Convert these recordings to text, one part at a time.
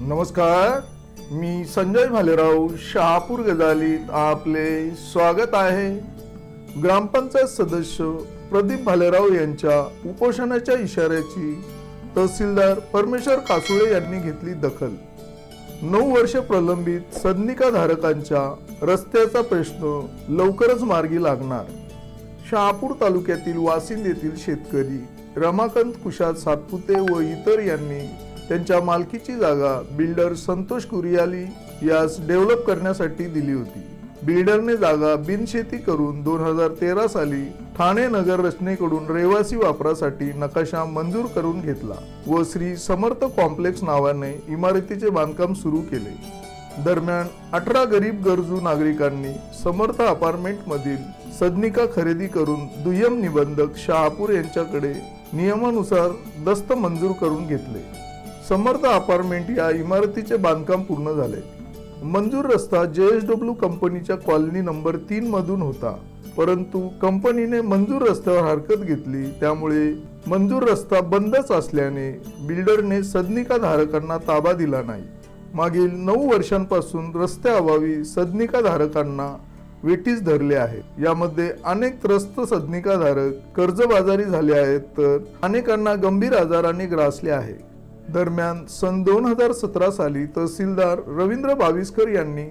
नमस्कार मी संजय भालेराव शहापूर गजालीत आपले स्वागत आहे. ग्रामपंचायत सदस्य प्रदीप भालेराव यांच्या उपोषणाच्या इशाऱ्याची तहसीलदार परमेश्वर कासुळे यांनी घेतली दखल. नऊ वर्ष प्रलंबित सदनिका धारकांच्या रस्त्याचा प्रश्न लवकरच मार्गी लागणार. शहापूर तालुक्यातील वासिंद येथील शेतकरी रमाकांत कुशाल सातपुते व इतर यांनी त्यांच्या मालकीची जागा बिल्डर संतोष कुरियाली यास डेव्हलप करण्यासाठी दिली होती. बिल्डरने जागा बिनशेती करून दोन हजार तेरा साली ठाणे नगर रचनेकडून रहिवासी वापरासाठी नकाशा मंजूर करून घेतला व श्री समर्थ कॉम्प्लेक्स नावाने इमारतीचे बांधकाम सुरू केले. दरम्यान अठरा गरीब गरजू नागरिकांनी समर्थ अपार्टमेंट मधील सदनिका खरेदी करून दुय्यम निबंधक शहापूर यांच्याकडे नियमानुसार दस्त मंजूर करून घेतले. समर्थ अपार्टमेंट या इमारतीचे बांधकाम पूर्ण झाले. मंजूर रस्ता जे एस डब्ल्यू कंपनीच्या कॉलनी नंबर तीन मधून होता. परंतु कंपनीने मंजूर रस्त्यावर हरकत घेतली. त्यामुळे मंजूर रस्ता बंदच असल्याने बिल्डरने सदनिका धारकांना ताबा दिला नाही. मागील नऊ वर्षांपासून रस्त्याअभावी सदनिका धारकांना वेठीस धरले आहे यामध्ये अनेक त्रस्त सदनिकाधारक कर्जबाजारी झाले आहेत तर अनेकांना गंभीर आजाराने ग्रासले आहे. दरम्यान सन दोन हजार सतरा साली तहसीलदार रवींद्र बाविस्कर यांनी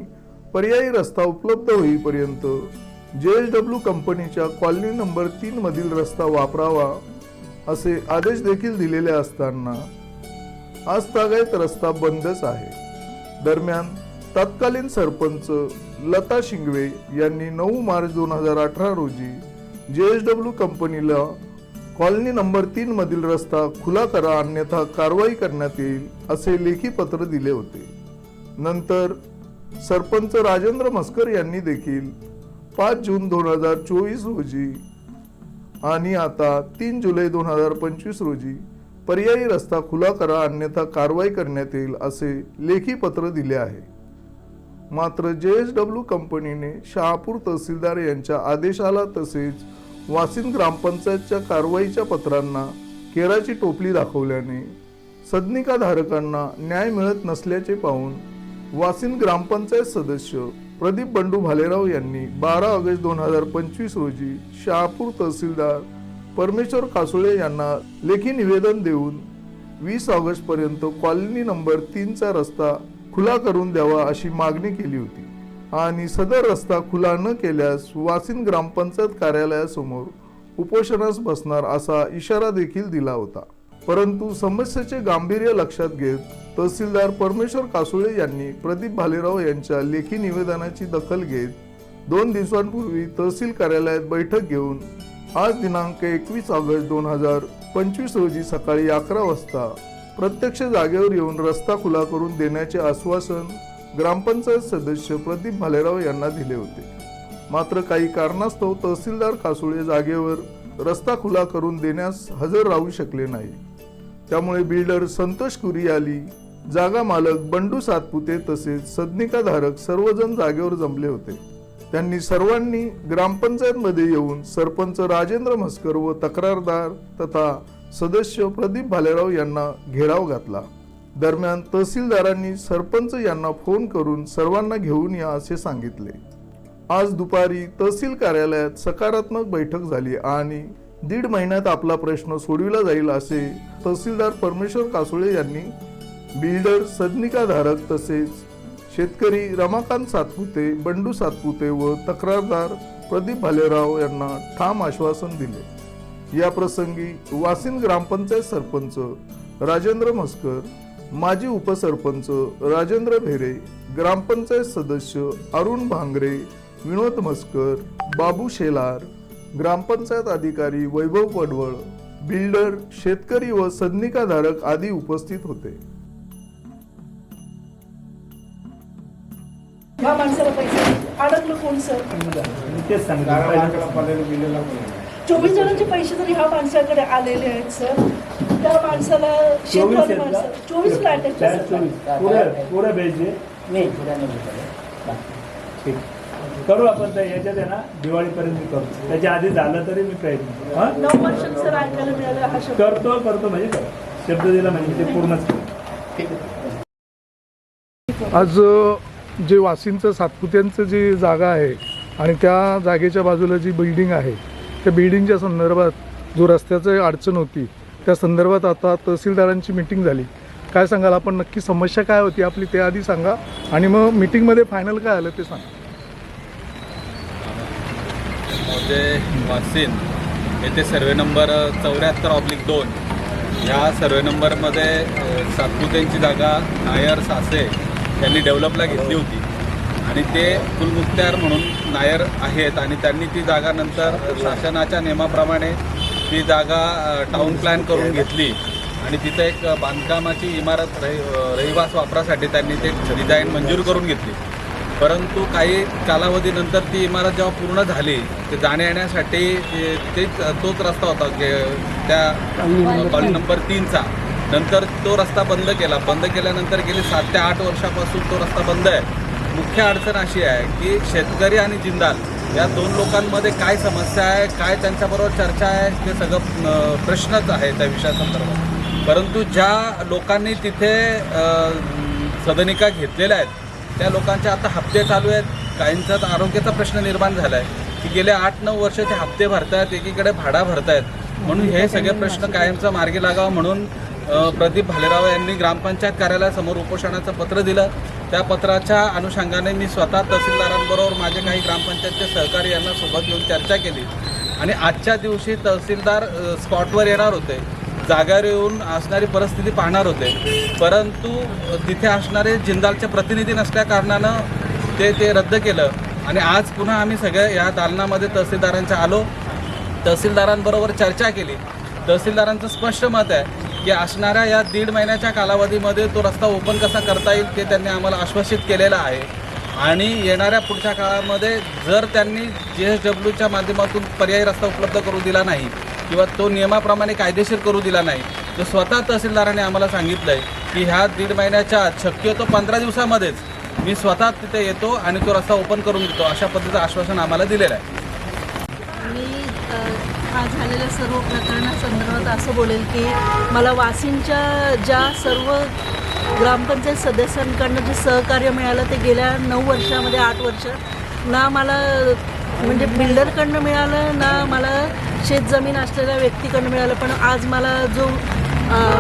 पर्यायी रस्ता उपलब्ध होईपर्यंत जे एस डब्ल्यू कंपनीच्या कॉलनी नंबर तीन मधील रस्ता वापरावा असे आदेश देखील दिलेले असताना आजतागायत रस्ता बंदच आहे. दरम्यान तत्कालीन सरपंच लता शिंगवे यांनी नऊ मार्च दोन हजार अठरा रोजी जे एस डब्ल्यू कंपनीला कॉलनी नंबर तीन मधील रस्ता खुला करा अन्यथा कारवाई करण्यात येईल असे लेखी पत्र दिले होते. नंतर सरपंच राजेंद्र मस्कर यांनी देखील पाच जून दोन हजार चोवीस रोजी आणि आता तीन जुलै दोन हजार पंचवीस रोजी पर्यायी रस्ता खुला करा अन्यथा कारवाई करण्यात येईल असे लेखी पत्र दिले आहे. मात्र जे एस डब्ल्यू कंपनीने शहापूर तहसीलदार यांच्या आदेशाला तसेच वासिन ग्रामपंचायतच्या कारवाईच्या पत्रांना केराची टोपली दाखवल्याने सदनिका धारकांना न्याय मिळत नसल्याचे पाहून वासिन ग्रामपंचायत सदस्य प्रदीप बंडू भालेराव यांनी बारा ऑगस्ट दोन हजार पंचवीस रोजी शहापूर तहसीलदार परमेश्वर कासुळे यांना लेखी निवेदन देऊन वीस ऑगस्ट पर्यंत कॉलनी नंबर तीनचा रस्ता खुला करून द्यावा अशी मागणी केली होती. आणि सदर रस्ता खुला न केल्यास वासिन ग्रामपंचायत कार्यालयासमोर उपोषणास बसणार असा इशारा देखील दिला होता. परंतु समस्येचे गांभीर्य लक्षात घेत तहसीलदार परमेश्वर कासुळे यांनी प्रदीप भालेराव यांच्या लेखी निवेदनाची दखल घेत दोन दिवसांपूर्वी तहसील कार्यालयात बैठक घेऊन आज दिनांक एकवीस ऑगस्ट दोन हजार पंचवीस रोजी सकाळी अकरा वाजता प्रत्यक्ष जागेवर येऊन रस्ता खुला करून देण्याचे आश्वासन ग्रामपंचायत सदस्य प्रदीप भालेराव यांना दिले होते. मात्र काही कारणास्तव तहसीलदार कासुळे जागेवर रस्ता खुला करून देण्यास हजर राहू शकले नाही. त्यामुळे बिल्डर संतोष कुरियाली जागा मालक बंडू सातपुते तसेच सदनिकाधारक सर्वजण जागेवर जमले होते. त्यांनी सर्वांनी ग्रामपंचायतमध्ये येऊन सरपंच राजेंद्र म्हस्कर व तक्रारदार तथा सदस्य प्रदीप भालेराव यांना घेराव घातला. दरम्यान तहसीलदारांनी सरपंच यांना फोन करून सर्वांना घेऊन या असे सांगितले. आज दुपारी तहसील कार्यालयात सकारात्मक बैठक झाली आणि दीड महिन्यात आपला प्रश्न सोडविला जाईल असे तहसीलदार परमेश्वर कासुळे यांनी बिल्डर सदनिकाधारक तसेच शेतकरी रमाकांत सातपुते बंडू सातपुते व तक्रारदार प्रदीप भालेराव यांना ठाम आश्वासन दिले. या प्रसंगी वासिन ग्रामपंचायत सरपंच राजेंद्र म्हस्कर माजी उपसरपंच राजेंद्र भेरे ग्रामपंचायत सदस्य अरुण भांगरे विनोद म्हस्कर बाबू शेलार ग्रामपंचायत अधिकारी वैभव पडवळ बिल्डर शेतकरी व सदनिकाधारक आदी उपस्थित होते. ह्या माणसाला पैसे अडकलं कोण सर? मी तेच सांगितलं चोवीस जणांचे पैसे जर ह्या माणसाकडे आलेले आहेत सर. त्या माणसाला चोवीस शेतकरी? माणसं चोवीस फ्लॅट भेटले नाही नाही भेटले. ठीक. करू आपण तर याच्यात आहे ना दिवाळीपर्यंत करू. त्याच्या आधी झालं तरी मी प्रयत्न करतो करतो म्हणजे कर. शब्द दिला म्हणजे ते पूर्णच करू. ठीक आहे. आज जे वासिंचं सातपुत्यांचं जी जागा आहे आणि त्या जागेच्या बाजूला जी बिल्डिंग आहे त्या बिल्डिंगच्या संदर्भात जो रस्त्याचं अडचण होती त्या संदर्भात आता तहसीलदारांची मिटिंग झाली. काय सांगाल? आपण नक्की समस्या काय होती आपली ते आधी सांगा आणि मग मिटिंगमध्ये फायनल काय आलं ते सांगा. म्हणजे वासिन येथे सर्वे नंबर चौऱ्याहत्तर ऑब्लिक दोन. ह्या सर्वे नंबरमध्ये सातपुतेंची जागा नायर सासे यांनी डेव्हलपला घेतली होती. आणि ते कुलमुख्तार म्हणून नायर आहेत आणि त्यांनी ती जागा नंतर शासनाच्या नियमाप्रमाणे ती जागा टाऊन प्लॅन करून घेतली. आणि तिथं एक बांधकामाची इमारत रहि रहिवास वापरासाठी त्यांनी ते डिझाईन मंजूर करून घेतली. परंतु काही कालावधीनंतर ती इमारत जेव्हा पूर्ण झाली ते जाण्या येण्यासाठी ते- तेच तोच रस्ता होता जे- त्या कॉल नंबर तीनचा. नंतर तो रस्ता बंद केला. बंद केल्यानंतर गेली सात ते आठ वर्षापासून तो रस्ता बंद आहे. मुख्य अडचण अशी आहे की शेतकरी आणि जिंदाल या दोन लोकांमध्ये काय समस्या आहे काय त्यांच्याबरोबर चर्चा आहे ते सगळं प्रश्नच आहे त्या विषयासंदर्भात. परंतु ज्या लोकांनी तिथे सदनिका घेतलेल्या आहेत त्या लोकांचे आता हप्ते चालू आहेत. काहींचा आरोग्याचा प्रश्न निर्माण झाला आहे की गेले आठ नऊ वर्ष ते हप्ते भरतायत एकीकडे भाडा भरतायत. म्हणून हे सगळे प्रश्न कायमचा मार्गी लागावा म्हणून प्रदीप भालेराव यांनी ग्रामपंचायत कार्यालयासमोर उपोषणाचं पत्र दिलं. त्या पत्राच्या अनुषंगाने मी स्वतः तहसीलदारांबरोबर माझे काही ग्रामपंचायतचे सहकारी यांना सोबत घेऊन चर्चा केली. आणि आजच्या दिवशी तहसीलदार स्पॉटवर येणार होते. जागावर येऊन असणारी परिस्थिती पाहणार होते. परंतु तिथे असणारे जिंदालचे प्रतिनिधी नसल्या कारणानं ते ते रद्द केलं. आणि आज पुन्हा आम्ही सगळ्या या दालनामध्ये तहसीलदारांच्या आलो. तहसीलदारांबरोबर चर्चा केली. तहसीलदारांचं स्पष्ट मत आहे की असणाऱ्या या दीड महिन्याच्या कालावधीमध्ये तो रस्ता ओपन कसा करता येईल ते त्यांनी आम्हाला आश्वासित केलेलं आहे. आणि येणाऱ्या पुढच्या काळामध्ये जर त्यांनी जे एस डब्ल्यूच्या माध्यमातून पर्यायी रस्ता उपलब्ध करू दिला नाही किंवा तो नियमाप्रमाणे कायदेशीर करू दिला नाही तर स्वतः तहसीलदाराने आम्हाला सांगितलं आहे की ह्या दीड महिन्याच्या शक्यतो पंधरा दिवसामध्येच मी स्वतः तिथे येतो आणि तो रस्ता ओपन करून देतो अशा पद्धतीचं आश्वासन आम्हाला दिलेलं आहे. मी हा झालेल्या सर्व प्रकरणासंदर्भात असं बोलेल की मला वासिंच्या ज्या सर्व ग्रामपंचायत सदस्यांकडनं जे सहकार्य मिळालं ते गेल्या नऊ वर्षामध्ये आठ वर्ष ना मला म्हणजे बिल्डरकडनं मिळालं ना मला शेतजमीन असलेल्या व्यक्तीकडनं मिळालं पण आज मला जो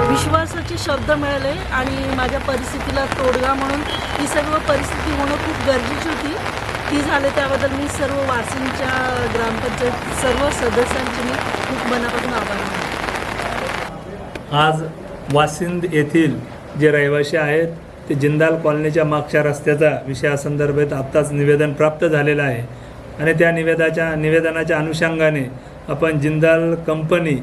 विश्वासाचे शब्द मिळाले आणि माझ्या परिस्थितीला तोडगा म्हणून ही सर्व परिस्थिती होणं खूप गरजेची होती. ती झाले त्याबद्दल मी सर्व वासिंच्या ग्रामपंचायत सर्व सदस्यांचे मी खूप मनापासून आभार आज वासिंद येथील जे रहिवासी आहेत ते जिंदाल कॉलनीच्या मागच्या रस्त्याचा विषयासंदर्भात आत्ताच निवेदन प्राप्त झालेलं आहे. आणि त्या निवेदाच्या निवेदनाच्या अनुषंगाने आपण जिंदाल कंपनी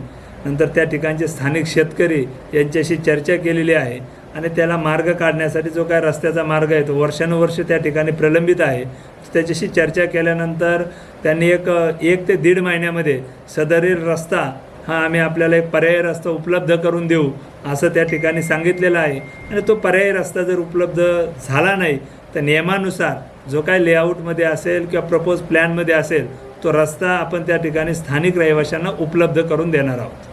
नंतर त्या ठिकाणचे स्थानिक शेतकरी यांच्याशी चर्चा केलेली आहे आणि त्याला मार्ग काढण्यासाठी जो काय रस्त्याचा मार्ग आहे तो वर्षानुवर्ष त्या ठिकाणी प्रलंबित आहे. त्याच्याशी चर्चा केल्यानंतर त्यांनी एक एक ते दीड महिन्यामध्ये सदरील रस्ता हा आम्ही आपल्याला एक पर्यायी रस्ता उपलब्ध करून देऊ असं त्या ठिकाणी सांगितलेलं आहे. आणि तो पर्यायी रस्ता जर उपलब्ध झाला नाही तर नियमानुसार जो काय लेआउटमध्ये असेल किंवा प्रपोज प्लॅनमध्ये असेल तो रस्ता आपण त्या ठिकाणी स्थानिक रहिवाशांना उपलब्ध करून देणार आहोत.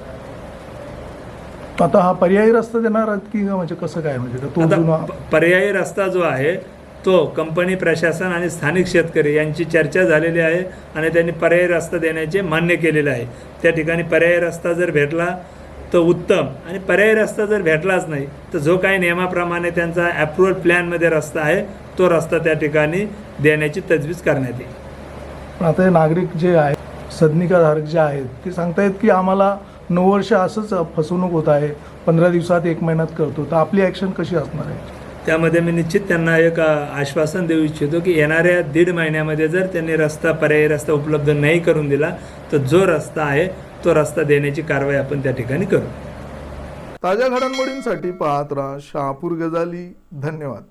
आता हा पर्यायी रस्ता देणार आहात की म्हणजे कसं काय? म्हणजे तो जुना आता प- पर्यायी रस्ता जो आहे तो कंपनी प्रशासन आणि स्थानिक शेतकरी यांची चर्चा झालेली आहे आणि त्यांनी पर्यायी रस्ता देण्याचे मान्य केलेलं आहे. त्या ठिकाणी पर्यायी रस्ता जर भेटला तर उत्तम. आणि पर्यायी रस्ता जर भेटलाच नाही तर जो काही नियमाप्रमाणे त्यांचा ॲप्रुव्हल प्लॅनमध्ये रस्ता आहे तो रस्ता त्या ठिकाणी देण्याची तजवीज करण्यात येईल. पण आता हे नागरिक जे आहेत सदनिकाधारक जे आहेत ते सांगतायत की आम्हाला नऊ वर्ष असंच फसवणूक होत आहे. पंधरा दिवसात एक महिन्यात करतो. तर आपली ॲक्शन कशी असणार आहे? त्यामध्ये मी निश्चित त्यांना एक आश्वासन देऊ इच्छितो की येणाऱ्या दीड महिन्यामध्ये जर त्यांनी रस्ता पर्यायी रस्ता उपलब्ध नाही करून दिला तर जो रस्ता आहे तो रस्ता देण्याची कारवाई आपण त्या ठिकाणी करू. ताज्या घडामोडींसाठी पाहत राहा शहापूर गजाली. धन्यवाद.